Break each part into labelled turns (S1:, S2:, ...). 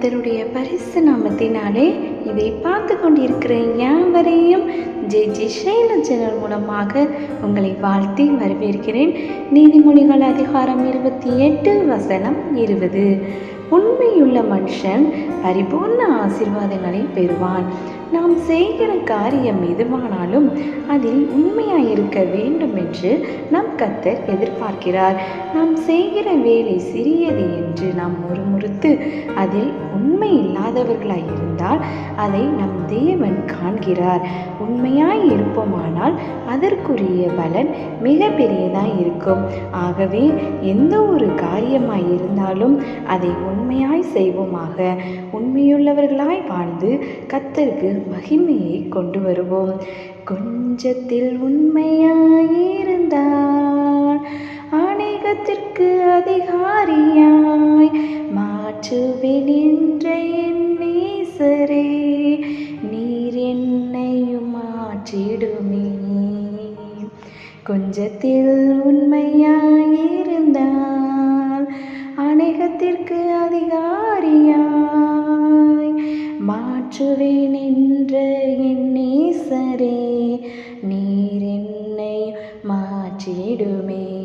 S1: கர்த்தருடைய பரிசு நாமத்தினாலே இதை பார்த்து கொண்டிருக்கிற யாவரையும் ஜே ஜே ஷைல மூலமாக உங்களை வாழ்த்தி வரவேற்கிறேன். நீதிமொழிகள் அதிகாரம் இருபத்தி எட்டு வசனம் இருபது. உண்மையுள்ள மனுஷன் பரிபூர்ண ஆசிர்வாதங்களை பெறுவான். நாம் செய்கிற காரியம் எதுவானாலும் அதில் உண்மையாயிருக்க வேண்டும் என்று நம் கத்தர் எதிர்பார்க்கிறார். நாம் செய்கிற வேலை சிறியது என்று நாம் முறுமுறுத்து அதில் உண்மை இல்லாதவர்களாய் இருந்தால் அதை நம் தேவன் காண்கிறார். உண்மையாய் இருப்போமானால் அதற்குரிய பலன் மிக பெரியதாக இருக்கும். ஆகவே எந்த ஒரு காரியமாய் இருந்தாலும் அதை உண்மையாய் செய்வோமாக. உண்மையுள்ளவர்களாய் வாழ்ந்து கத்தருக்கு மகிமையை கொண்டு வருவோம். கொஞ்சத்தில் உண்மையாயிருந்தால் அநேகத்திற்கு அதிகாரியாய் மாற்றுவேன் என்ற என் சரே நீர் என்னையும் மாற்றிடுமே. கொஞ்சத்தில் உண்மையாயிருந்தால் அநேகத்திற்கு அதிகாரியாய் மாற்றுவேன் என்ற எண்ணே நேசரே நீர் என்னை மாற்றிடுமே.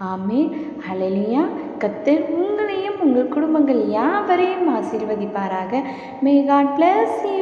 S1: ஆமீன். ஹalleluya. கர்த்தர் உங்களையும் உங்கள் குடும்பங்கள் யாவரையும் ஆசீர்வதிப்பாராக. May God plus